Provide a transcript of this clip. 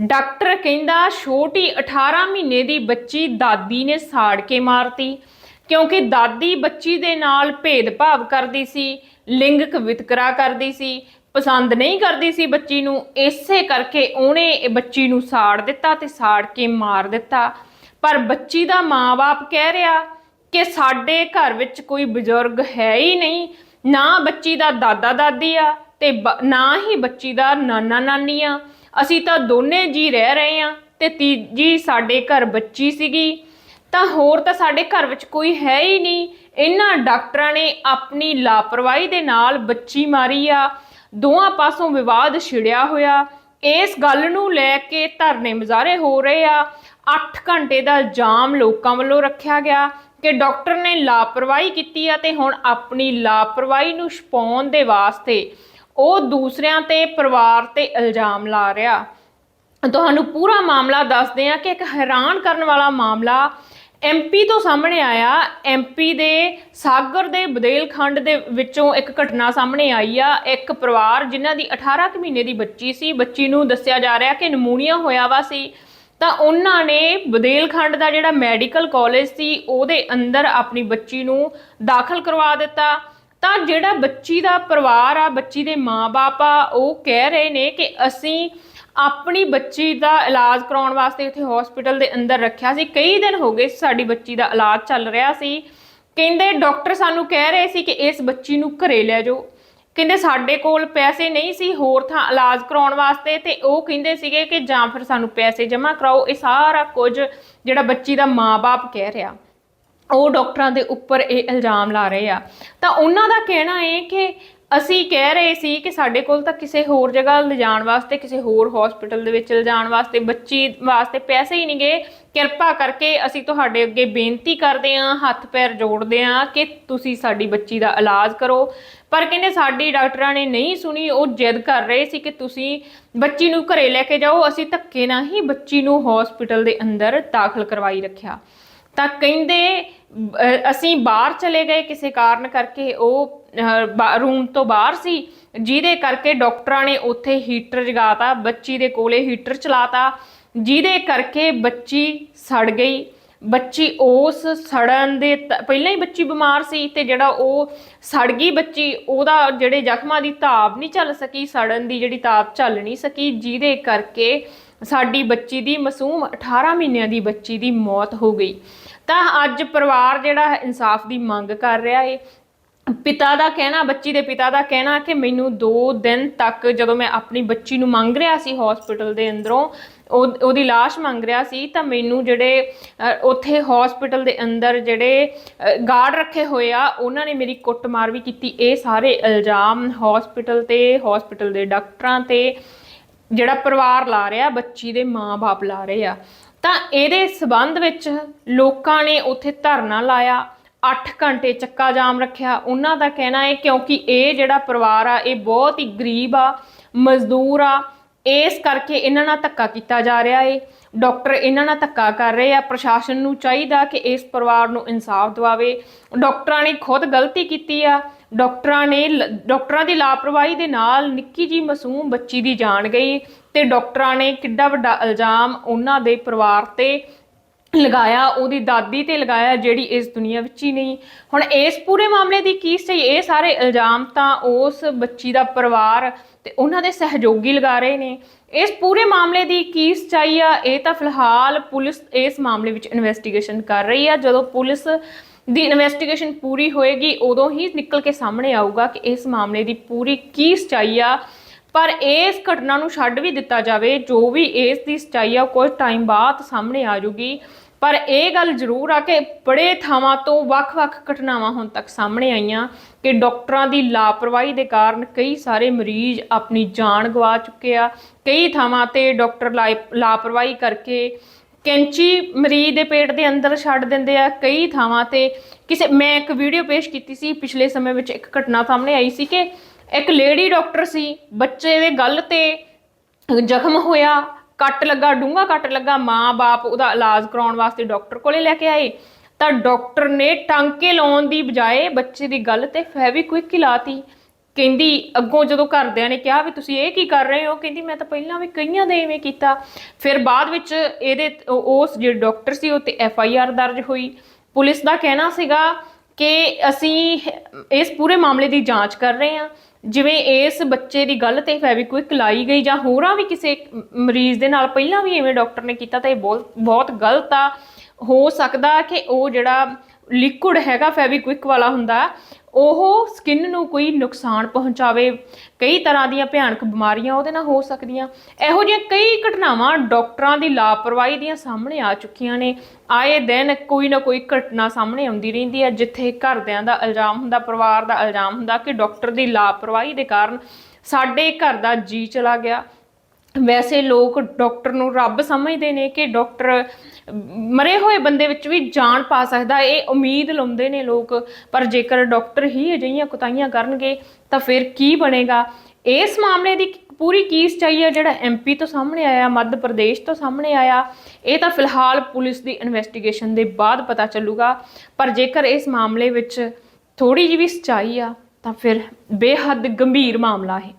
Doctor ਕਹਿੰਦਾ ਛੋਟੀ 18 ਮਹੀਨੇ ਦੀ ਬੱਚੀ ਦਾਦੀ ਨੇ ਸਾੜ ਕੇ ਮਾਰਤੀ, ਕਿਉਂਕਿ ਦਾਦੀ ਬੱਚੀ ਦੇ ਨਾਲ ਭੇਦਭਾਵ ਕਰਦੀ ਸੀ, ਲਿੰਗਕ ਵਿਤਕਰਾ ਕਰਦੀ ਸੀ, ਪਸੰਦ ਨਹੀਂ ਕਰਦੀ ਸੀ ਬੱਚੀ ਨੂੰ, ਇਸੇ ਕਰਕੇ ਉਹਨੇ ਇਹ ਬੱਚੀ ਨੂੰ ਸਾੜ ਦਿੱਤਾ ਤੇ ਸਾੜ ਕੇ ਮਾਰ ਦਿੱਤਾ। ਪਰ ਬੱਚੀ ਦਾ ਮਾਂ-ਬਾਪ ਕਹਿ ਰਿਹਾ ਕਿ ਸਾਡੇ ਘਰ ਵਿੱਚ ਕੋਈ ਬਜ਼ੁਰਗ ਹੈ ਹੀ ਨਹੀਂ, ਨਾ ਬੱਚੀ ਦਾ ਦਾਦਾ ਦਾਦੀ ਆ ਤੇ ਬ- ਨਾ ਹੀ ਬੱਚੀ ਦਾ ਨਾਨਾ ਨਾਨੀ ਆ। ਅਸੀਂ ਤਾਂ ਦੋਨੇ ਜੀ ਰਹਿ ਰਹੇ ਆ ਤੇ ਤੀਜੀ ਸਾਡੇ ਘਰ ਬੱਚੀ ਸੀਗੀ, ਤਾਂ ਹੋਰ ਤਾਂ ਸਾਡੇ ਘਰ ਵਿੱਚ ਕੋਈ ਹੈ ਹੀ ਨਹੀਂ। ਇਹਨਾਂ ਡਾਕਟਰਾਂ ਨੇ ਆਪਣੀ ਲਾਪਰਵਾਹੀ ਦੇ ਨਾਲ ਬੱਚੀ ਮਾਰੀ ਆ ਦੋਹਾਂ ਪਾਸੋਂ ਵਿਵਾਦ ਛਿੜਿਆ ਹੋਇਆ। ਇਸ ਗੱਲ ਨੂੰ ਲੈ ਕੇ ਧਰਨੇ ਮੁਜ਼ਾਹਰੇ ਹੋ ਰਹੇ ਆ। 8 ਘੰਟੇ ਦਾ ਜਾਮ ਲੋਕਾਂ ਵੱਲੋਂ ਰੱਖਿਆ ਗਿਆ ਕਿ ਡਾਕਟਰ ਨੇ ਲਾਪਰਵਾਹੀ ਕੀਤੀ ਆ ਤੇ ਹੁਣ ਆਪਣੀ ਲਾਪਰਵਾਹੀ ਨੂੰ ਛਪਾਉਣ ਦੇ ਵਾਸਤੇ ਉਹ ਦੂਸਰਿਆਂ ਤੇ ਪਰਿਵਾਰ ਤੇ ਇਲਜ਼ਾਮ ਲਾ ਰਿਹਾ। ਤੁਹਾਨੂੰ ਪੂਰਾ ਮਾਮਲਾ ਦੱਸਦੇ ਆ ਕਿ ਇੱਕ ਹੈਰਾਨ ਕਰਨ ਵਾਲਾ ਮਾਮਲਾ ਐਮਪੀ ਤੋਂ ਸਾਹਮਣੇ ਆਇਆ। ਐਮਪੀ ਦੇ ਸਾਗਰ ਦੇ ਬਦੇਲਖੰਡ ਦੇ ਵਿੱਚੋਂ ਇੱਕ ਘਟਨਾ ਸਾਹਮਣੇ ਆਈ ਆ। ਇੱਕ ਪਰਿਵਾਰ ਜਿਨ੍ਹਾਂ ਦੀ 18 ਕੁ ਮਹੀਨੇ ਦੀ ਬੱਚੀ ਸੀ। ਬੱਚੀ ਨੂੰ ਦੱਸਿਆ ਜਾ ਰਿਹਾ ਕਿ ਨਮੂਨੀਆ ਹੋਇਆ ਵਾ ਸੀ। ਤਾਂ ਉਹਨਾਂ ਨੇ ਬਦੇਲਖੰਡ ਦਾ ਜਿਹੜਾ ਮੈਡੀਕਲ ਕਾਲਜ ਸੀ, ਉਹਦੇ ਅੰਦਰ ਆਪਣੀ ਬੱਚੀ ਨੂੰ ਦਾਖਲ ਕਰਵਾ ਦਿੱਤਾ। ਤਾਂ ਜਿਹੜਾ ਬੱਚੀ ਦਾ ਪਰਿਵਾਰ ਆ, ਬੱਚੀ ਦੇ ਮਾਪੇ ਆ, ਉਹ ਕਹਿ ਰਹੇ ਨੇ ਕਿ ਅਸੀਂ ਆਪਣੀ ਬੱਚੀ ਦਾ ਇਲਾਜ ਕਰਾਉਣ ਵਾਸਤੇ ਉੱਥੇ ਹਸਪੀਟਲ ਦੇ ਅੰਦਰ ਰੱਖਿਆ ਸੀ। ਕਈ ਦਿਨ ਹੋ ਗਏ ਸਾਡੀ ਬੱਚੀ ਦਾ ਇਲਾਜ ਚੱਲ ਰਿਹਾ ਸੀ। ਕਹਿੰਦੇ ਡਾਕਟਰ ਸਾਨੂੰ ਕਹਿ ਰਹੇ ਸੀ ਕਿ ਇਸ ਬੱਚੀ ਨੂੰ ਘਰੇ ਲੈ ਜਾਓ। ਕਹਿੰਦੇ ਸਾਡੇ ਕੋਲ ਪੈਸੇ ਨਹੀਂ ਸੀ, ਹੋਰ ਥਾਂ ਇਲਾਜ ਕਰਾਉਣ ਵਾਸਤੇ ਤੇ ਉਹ ਕਹਿੰਦੇ ਸੀਗੇ ਕਿ ਜਾਂ ਫਿਰ ਸਾਨੂੰ ਪੈਸੇ ਜਮ੍ਹਾਂ ਕਰਾਓ। ਇਹ ਸਾਰਾ ਕੁਝ ਜਿਹੜਾ ਬੱਚੀ ਦਾ ਮਾਪੇ ਕਹਿ ਰਿਹਾ। ਉਹ ਡਾਕਟਰਾਂ ਦੇ ਉੱਪਰ ਇਹ ਇਲਜ਼ਾਮ ਲਾ ਰਹੇ ਆ। ਤਾਂ ਉਹਨਾਂ ਦਾ ਕਹਿਣਾ ਹੈ ਕਿ ਅਸੀਂ ਕਹਿ ਰਹੇ ਸੀ ਕਿ ਸਾਡੇ ਕੋਲ ਤਾਂ ਕਿਸੇ ਹੋਰ ਜਗ੍ਹਾ ਲਿਜਾਣ ਵਾਸਤੇ, ਕਿਸੇ ਹੋਰ ਹਸਪੀਟਲ ਦੇ ਵਿੱਚ ਲਿਜਾਣ ਵਾਸਤੇ, ਬੱਚੀ ਵਾਸਤੇ ਪੈਸੇ ਹੀ ਨਹੀਂਗੇ ਕਿਰਪਾ ਕਰਕੇ ਅਸੀਂ ਤੁਹਾਡੇ ਅੱਗੇ ਬੇਨਤੀ ਕਰਦੇ ਹਾਂ, ਹੱਥ ਪੈਰ ਜੋੜਦੇ ਹਾਂ ਕਿ ਤੁਸੀਂ ਸਾਡੀ ਬੱਚੀ ਦਾ ਇਲਾਜ ਕਰੋ। ਪਰ ਕਹਿੰਦੇ ਸਾਡੀ ਡਾਕਟਰਾਂ ਨੇ ਨਹੀਂ ਸੁਣੀ, ਉਹ ਜਿੱਦ ਕਰ ਰਹੇ ਸੀ ਕਿ ਤੁਸੀਂ ਬੱਚੀ ਨੂੰ ਘਰੇ ਲੈ ਕੇ ਜਾਓ। ਅਸੀਂ ਧੱਕੇ ਨਾਲ ਹੀ ਬੱਚੀ ਨੂੰ ਹਸਪੀਟਲ ਦੇ ਅੰਦਰ ਦਾਖਲ ਕਰਵਾਈ ਰੱਖਿਆ। ਤਾਂ ਕਹਿੰਦੇ ਅਸੀਂ ਬਾਹਰ ਚਲੇ ਗਏ ਕਿਸੇ ਕਾਰਨ ਕਰਕੇ, ਉਹ ਰੂਮ ਤੋਂ ਬਾਹਰ ਸੀ, ਜਿਹਦੇ ਕਰਕੇ ਡਾਕਟਰਾਂ ਨੇ ਉੱਥੇ ਹੀਟਰ ਜਗਾਤਾ, ਬੱਚੀ ਦੇ ਕੋਲੇ ਹੀਟਰ ਚਲਾਤਾ, ਜਿਹਦੇ ਕਰਕੇ ਬੱਚੀ ਸੜ ਗਈ। ਬੱਚੀ ਉਸ ਸੜਨ ਦੇ ਤ- ਪਹਿਲਾਂ ਹੀ ਬੱਚੀ ਬਿਮਾਰ ਸੀ ਤੇ ਜਿਹੜਾ ਉਹ ਸੜ ਗਈ ਬੱਚੀ, ਉਹਦਾ ਜਿਹੜੇ ਜ਼ਖਮਾਂ ਦੀ ਤਾਪ ਨਹੀਂ ਚੱਲ ਸਕੀ, ਸੜਨ ਦੀ ਜਿਹੜੀ ਤਾਪ ਚੱਲ ਨਹੀਂ ਸਕੀ, ਜਿਹਦੇ ਕਰਕੇ ਸਾਡੀ ਬੱਚੀ ਦੀ ਮਾਸੂਮ 18 ਮਹੀਨਿਆਂ ਦੀ ਬੱਚੀ ਦੀ ਮੌਤ ਹੋ ਗਈ। ਤਾਂ ਅੱਜ ਪਰਿਵਾਰ ਜਿਹੜਾ ਇਨਸਾਫ ਦੀ ਮੰਗ ਕਰ ਰਿਹਾ ਏ। ਪਿਤਾ ਦਾ ਕਹਿਣਾ, ਬੱਚੀ ਦੇ ਪਿਤਾ ਦਾ ਕਹਿਣਾ ਕਿ ਮੈਨੂੰ 2 ਦਿਨ ਤੱਕ ਜਦੋਂ ਮੈਂ ਆਪਣੀ ਬੱਚੀ ਨੂੰ ਮੰਗ ਰਿਹਾ ਸੀ ਹਸਪੀਟਲ ਦੇ ਅੰਦਰੋਂ ਉਹਦੀ লাশ ਮੰਗ ਰਿਹਾ ਸੀ, ਤਾਂ ਮੈਨੂੰ ਜਿਹੜੇ ਉੱਥੇ ਹਸਪੀਟਲ ਦੇ ਅੰਦਰ ਜਿਹੜੇ ਗਾਰਡ ਰੱਖੇ ਹੋਏ ਆ, ਉਹਨਾਂ ਨੇ ਮੇਰੀ ਕੁੱਟਮਾਰ ਵੀ ਕੀਤੀ। ਇਹ ਸਾਰੇ ਇਲਜ਼ਾਮ ਹਸਪੀਟਲ ਤੇ ਹਸਪੀਟਲ ਦੇ ਡਾਕਟਰਾਂ ਤੇ ਜਿਹੜਾ ਪਰਿਵਾਰ ਲਾ ਰਿਹਾ, ਬੱਚੀ ਦੇ ਮਾਂ-ਬਾਪ ਲਾ ਰਹੇ ਆ। ਤਾਂ ਇਹਦੇ ਸਬੰਧ ਵਿੱਚ ਲੋਕਾਂ ਨੇ ਉੱਥੇ ਧਰਨਾ ਲਾਇਆ 8 ਘੰਟੇ ਚੱਕਾ ਜਾਮ ਰੱਖਿਆ। ਉਹਨਾਂ ਦਾ ਕਹਿਣਾ ਹੈ ਕਿਉਂਕਿ ਇਹ ਜਿਹੜਾ ਪਰਿਵਾਰ ਆ, ਇਹ ਬਹੁਤ ਹੀ ਗਰੀਬ ਆ, ਮਜ਼ਦੂਰ ਆ, ਇਸ ਕਰਕੇ ਇਹਨਾਂ ਨਾਲ ਧੱਕਾ ਕੀਤਾ ਜਾ ਰਿਹਾ ਏ। ਡਾਕਟਰ ਇਹਨਾਂ ਨਾਲ ਧੱਕਾ ਕਰ ਰਹੇ ਆ। ਪ੍ਰਸ਼ਾਸਨ ਨੂੰ ਚਾਹੀਦਾ ਕਿ ਇਸ ਪਰਿਵਾਰ ਨੂੰ ਇਨਸਾਫ ਦਿਵਾਵੇ। ਡਾਕਟਰਾਂ ਨੇ ਖੁਦ ਗਲਤੀ ਕੀਤੀ ਆ। ਡਾਕਟਰਾਂ ਨੇ ਲ- ਡਾਕਟਰਾਂ ਦੀ ਲਾਪਰਵਾਹੀ ਦੇ ਨਾਲ ਨਿੱਕੀ ਜੀ ਮਾਸੂਮ ਬੱਚੀ ਦੀ ਜਾਨ ਗਈ ਤੇ ਡਾਕਟਰਾਂ ਨੇ ਕਿੱਡਾ ਵੱਡਾ ਇਲਜ਼ਾਮ ਉਹਨਾਂ ਦੇ ਪਰਿਵਾਰ ਤੇ ਲਗਾਇਆ, ਉਹਦੀ ਦਾਦੀ ਤੇ ਲਗਾਇਆ, ਜਿਹੜੀ ਇਸ ਦੁਨੀਆ ਵਿੱਚ ਹੀ ਨਹੀਂ। ਹੁਣ ਇਸ ਪੂਰੇ ਮਾਮਲੇ ਦੀ ਕੀ ਸਹੀ? ਇਹ ਸਾਰੇ ਇਲਜ਼ਾਮ ਤਾਂ ਉਸ ਬੱਚੀ ਦਾ ਪਰਿਵਾਰ ਤੇ ਉਹਨਾਂ ਦੇ ਸਹਿਯੋਗੀ ਲਗਾ ਰਹੇ ਨੇ। ਇਸ ਪੂਰੇ ਮਾਮਲੇ ਦੀ ਕੀ ਸਚਾਈ ਆ? ਇਹ ਤਾਂ ਫਿਲਹਾਲ ਪੁਲਿਸ ਇਸ ਮਾਮਲੇ ਵਿੱਚ ਇਨਵੈਸਟੀਗੇਸ਼ਨ ਕਰ ਰਹੀ ਆ। ਜਦੋਂ ਪੁਲਿਸ ਦੀ ਇਨਵੈਸਟੀਗੇਸ਼ਨ ਪੂਰੀ ਹੋਏਗੀ, ਉਦੋਂ ਹੀ ਨਿਕਲ ਕੇ ਸਾਹਮਣੇ ਆਊਗਾ ਕਿ ਇਸ ਮਾਮਲੇ ਦੀ ਪੂਰੀ ਕੀ ਸਚਾਈ ਆ। ਪਰ ਇਸ ਘਟਨਾ ਨੂੰ ਛੱਡ ਵੀ ਦਿੱਤਾ ਜਾਵੇ, ਜੋ ਵੀ ਇਸ ਦੀ ਸਚਾਈ ਆ, ਉਹ ਕੁਝ ਟਾਈਮ ਬਾਅਦ ਸਾਹਮਣੇ ਆ ਜੂਗੀ ਪਰ ਇਹ ਗੱਲ ਜ਼ਰੂਰ ਆ ਕਿ ਬੜੇ ਥਾਵਾਂ ਤੋਂ ਵੱਖ-ਵੱਖ ਘਟਨਾਵਾਂ ਹੁਣ ਤੱਕ ਸਾਹਮਣੇ ਆਈਆਂ ਕਿ ਡਾਕਟਰਾਂ ਦੀ ਲਾਪਰਵਾਹੀ ਦੇ ਕਾਰਨ ਕਈ ਸਾਰੇ ਮਰੀਜ਼ ਆਪਣੀ ਜਾਨ ਗਵਾ ਚੁੱਕੇ ਆ। ਕਈ ਥਾਵਾਂ ਤੇ ਡਾਕਟਰ ਲਾਇ- ਲਾਪਰਵਾਹੀ ਕਰਕੇ ਕੈਂਚੀ ਮਰੀਜ਼ ਦੇ ਪੇਟ ਦੇ ਅੰਦਰ ਛੱਡ ਦਿੰਦੇ ਆ। ਕਈ ਥਾਵਾਂ ਤੇ ਕਿਸੇ, ਮੈਂ ਇੱਕ ਵੀਡੀਓ ਪੇਸ਼ ਕੀਤੀ ਸੀ, ਪਿਛਲੇ ਸਮੇਂ ਵਿੱਚ ਇੱਕ ਘਟਨਾ ਸਾਹਮਣੇ ਆਈ ਸੀ ਕਿ ਇੱਕ ਲੇਡੀ ਡਾਕਟਰ ਸੀ, ਬੱਚੇ ਦੇ ਗੱਲ ਤੇ ਜ਼ਖਮ ਹੋਇਆ, ਕੱਟ ਲੱਗਾ, ਡੂੰਘਾ ਕੱਟ ਲੱਗਾ ਮਾਂ-ਬਾਪ ਉਹਦਾ ਇਲਾਜ ਕਰਾਉਣ ਵਾਸਤੇ ਡਾਕਟਰ ਕੋਲੇ ਲੈ ਕੇ ਆਏ। ਤਾਂ ਡਾਕਟਰ ਨੇ ਟਾਂਕੇ ਲਾਉਣ ਦੀ ਬਜਾਏ ਬੱਚੇ ਦੀ ਗੱਲ ਤੇ ਫੈਵਿਕਵਿਕ ਹੀ ਲਾਤੀ। ਕਹਿੰਦੀ, ਅੱਗੋਂ ਜਦੋਂ ਘਰਦਿਆਂ ਨੇ ਕਿਹਾ ਵੀ ਤੁਸੀਂ ਇਹ ਕੀ ਕਰ ਰਹੇ ਹੋ, ਕਹਿੰਦੀ, ਮੈਂ ਤਾਂ ਪਹਿਲਾਂ ਵੀ ਕਈਆਂ ਦੇ ਇਵੇਂ ਕੀਤਾ। ਫਿਰ ਬਾਅਦ ਵਿੱਚ ਇਹਦੇ ਉਹ- ਉਸ ਜਿਹੜੇ ਡਾਕਟਰ ਸੀ, ਉਹ ਤੇ ਐਫ ਆਈ ਆਰ ਦਰਜ ਹੋਈ। ਪੁਲਿਸ ਦਾ ਕਹਿਣਾ ਸੀਗਾ ਕਿ ਅਸੀਂ ਇਸ ਪੂਰੇ ਮਾਮਲੇ ਦੀ ਜਾਂਚ ਕਰ ਰਹੇ ਹਾਂ। ਜਿਵੇਂ ਇਸ ਬੱਚੇ ਦੀ ਗੱਲ ਤੇ ਫੈਵਿਕਵਿਕ ਲਾਈ ਗਈ ਜਾਂ ਹੋਰਾਂ ਵੀ ਕਿਸੇ ਮਰੀਜ਼ ਦੇ ਨਾਲ ਪਹਿਲਾਂ ਵੀ ਐਵੇਂ ਡਾਕਟਰ ਨੇ ਕੀਤਾ ਤਾਂ ਇਹ ਬਹੁਤ ਬਹੁਤ ਗਲਤ ਆ। ਹੋ ਸਕਦਾ ਕਿ ਉਹ ਜਿਹੜਾ ਲਿਕੁਇਡ ਹੈਗਾ ਫੈਵਿਕਵਿਕ ਵਾਲਾ ਹੁੰਦਾ। ਉਹ ਸਕਿਨ ਨੂੰ ਕੋਈ ਨੁਕਸਾਨ ਪਹੁੰਚਾਵੇ। ਕਈ ਤਰ੍ਹਾਂ ਦੀਆਂ ਭਿਆਨਕ ਬਿਮਾਰੀਆਂ ਉਹਦੇ ਨਾਲ ਹੋ ਸਕਦੀਆਂ। ਇਹੋ ਜਿਹੀਆਂ ਕਈ ਘਟਨਾਵਾਂ ਡਾਕਟਰਾਂ ਦੀ ਲਾਪਰਵਾਹੀ ਦੀਆਂ ਸਾਹਮਣੇ ਆ ਚੁੱਕੀਆਂ ਨੇ। ਆਏ ਦਿਨ ਕੋਈ ਨਾ ਕੋਈ ਘਟਨਾ ਸਾਹਮਣੇ ਆਉਂਦੀ ਰਹਿੰਦੀ ਹੈ, ਜਿੱਥੇ ਘਰਦਿਆਂ ਦਾ ਇਲਜ਼ਾਮ ਹੁੰਦਾ, ਪਰਿਵਾਰ ਦਾ ਇਲਜ਼ਾਮ ਹੁੰਦਾ ਕਿ ਡਾਕਟਰ ਦੀ ਲਾਪਰਵਾਹੀ ਦੇ ਕਾਰਨ ਸਾਡੇ ਘਰ ਦਾ ਜੀ ਚਲਾ ਗਿਆ। ਵੈਸੇ ਲੋਕ ਡਾਕਟਰ ਨੂੰ ਰੱਬ ਸਮਝਦੇ ਨੇ ਕਿ ਡਾਕਟਰ, ਮਰੇ ਹੋਏ ਬੰਦੇ ਵਿੱਚ ਵੀ ਜਾਨ ਪਾ ਸਕਦਾ, ਇਹ ਉਮੀਦ ਲਾਉਂਦੇ ਨੇ ਲੋਕ। ਪਰ ਜੇਕਰ ਡਾਕਟਰ ਹੀ ਅਜਿਹੀਆਂ ਕੁਤਾਈਆਂ ਕਰਨਗੇ, ਤਾਂ ਫਿਰ ਕੀ ਬਣੇਗਾ? ਇਸ ਮਾਮਲੇ ਦੀ ਪੂਰੀ ਕੀ ਸਚਾਈ ਹੈ ਜਿਹੜਾ ਐਮਪੀ ਤੋਂ ਸਾਹਮਣੇ ਆਇਆ, ਮੱਧ ਪ੍ਰਦੇਸ਼ ਤੋਂ ਸਾਹਮਣੇ ਆਇਆ, ਇਹ ਤਾਂ ਫਿਲਹਾਲ ਪੁਲਿਸ ਦੀ ਇਨਵੈਸਟੀਗੇਸ਼ਨ ਦੇ ਬਾਅਦ ਪਤਾ ਚੱਲੂਗਾ। ਪਰ ਜੇਕਰ ਇਸ ਮਾਮਲੇ ਵਿੱਚ ਥੋੜੀ ਜਿਹੀ ਵੀ ਸਚਾਈ ਆ, ਤਾਂ ਫਿਰ ਬੇਹੱਦ ਗੰਭੀਰ ਮਾਮਲਾ ਹੈ